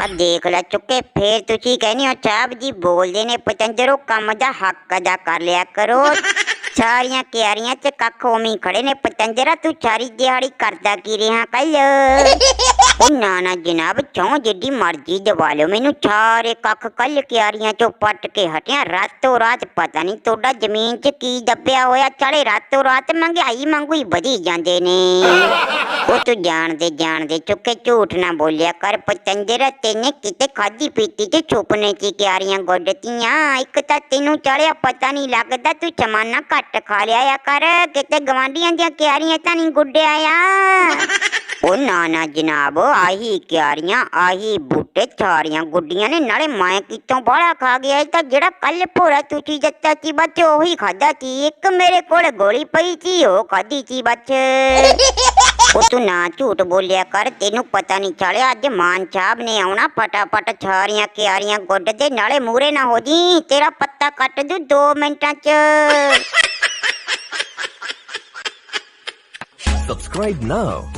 ਆ ਦੇਖ ਲੈ ਚੁੱਕੇ ਫੇਰ ਤੁਸੀਂ ਕਹਿੰਦੇ ਹੋ ਚਾਬ ਜੀ ਬੋਲਦੇ ਨੇ ਪਤੰਜਰੋ ਕੰਮ ਦਾ ਹੱਕ ਅਦਾ ਕਰ ਲਿਆ ਕਰੋ ਸਾਰੀਆਂ ਕਿਆਰੀਆਂ ਚ ਕੱਖ ਉਮੀ ਖੜੇ ਨੇ ਪਤੰਜਰਾ ਤੂੰ ਸਾਰੀ ਦਿਹਾੜੀ ਕਰਦਾ ਕੀ ਰਿਹਾ ਕੱਲ ਉਹ ਨਾ ਨਾ ਜਨਾਬ, ਚੋਂ ਜਿੱਡੀ ਮਰਜ਼ੀ ਦਵਾ ਲਓ, ਮੈਨੂੰ ਸਾਰੇ ਕੱਖ ਕੱਲ ਕਿਆਰੀਆਂ ਚੋਂ ਪੱਟ ਕੇ ਹਟਿਆ, ਰਾਤੋਂ ਰਾਤ ਪਤਾ ਨਹੀਂ ਤੁਹਾਡਾ ਜ਼ਮੀਨ 'ਚ ਕੀ ਦੱਬਿਆ ਹੋਇਆ, ਚਾਲੇ ਰਾਤੋਂ ਰਾਤ ਮਹਿੰਗਾਈ ਮੰਗੂ ਹੀ ਵਧੀ ਜਾਂਦੇ ਨੇ। ਉਹ ਤੂੰ ਜਾਣਦੇ ਜਾਣਦੇ, ਚੁੱਕੇ ਝੂਠ ਨਾ ਬੋਲਿਆ ਕਰ, ਪਤੰਜਰਾ ਤੈਨੇ ਕਿਤੇ ਖਾਦੀ ਪੀਤੀ ਤੇ ਛੁਪਨੇ ਚ ਕਿਆਰੀਆਂ ਗੋਡਤੀਆਂ ਇੱਕ ਤਾਂ ਤੈਨੂੰ ਚੜਿਆ ਪਤਾ ਨਹੀਂ ਲੱਗਦਾ, ਤੂੰ ਚਮਾਨਾ ਘੱਟ ਖਾ ਲਿਆ ਕਰ, ਕਿਤੇ ਗਵਾਂਡੀਆਂ ਦੀਆਂ ਕਿਆਰੀਆਂ ਤਾਂ ਨਹੀਂ ਗੁੱਡਿਆ ਆ। ਉਹ ਨਾ ਨਾ ਜਨਾਬ ਆਹੀ ਕਿਆਰੀਆਂ ਆਹੀ ਬੂਟੇ ਛਾਰੀਆਂ ਗੁੱਡੀਆਂ ਨੇ ਨਾਲੇ ਮੈਂ ਕਿਤੋਂ ਬਾਹਲਾ ਖਾ ਗਿਆ ਇਹ ਤਾਂ ਜਿਹੜਾ ਕੱਲ ਭੋਰਾ ਤੁਸੀਂ ਦਿੱਤਾ ਸੀ ਬੱਚ ਉਹੀ ਖਾਦਾ ਸੀ ਇੱਕ ਮੇਰੇ ਕੋਲ ਗੋਲੀ ਪਈ ਸੀ ਉਹ ਖਾਦੀ ਸੀ ਬੱਚ ਉਹ ਤੂੰ ਨਾ ਝੂਠ ਬੋਲਿਆ ਕਰ ਤੈਨੂੰ ਪਤਾ ਨਹੀਂ ਚੱਲਿਆ ਅੱਜ ਮਾਨ ਸਾਹਿਬ ਨੇ ਆਉਣਾ ਫਟਾਫਟ ਛਾਰੀਆਂ ਕਿਆਰੀਆਂ ਗੁੱਡ ਦੇ ਨਾਲੇ ਮੂਰੇ ਨਾ ਹੋ ਜੀ ਤੇਰਾ ਪੱਤਾ ਕੱਟ ਦੂ 2 ਮਿੰਟਾਂ 'ਚ Subscribe now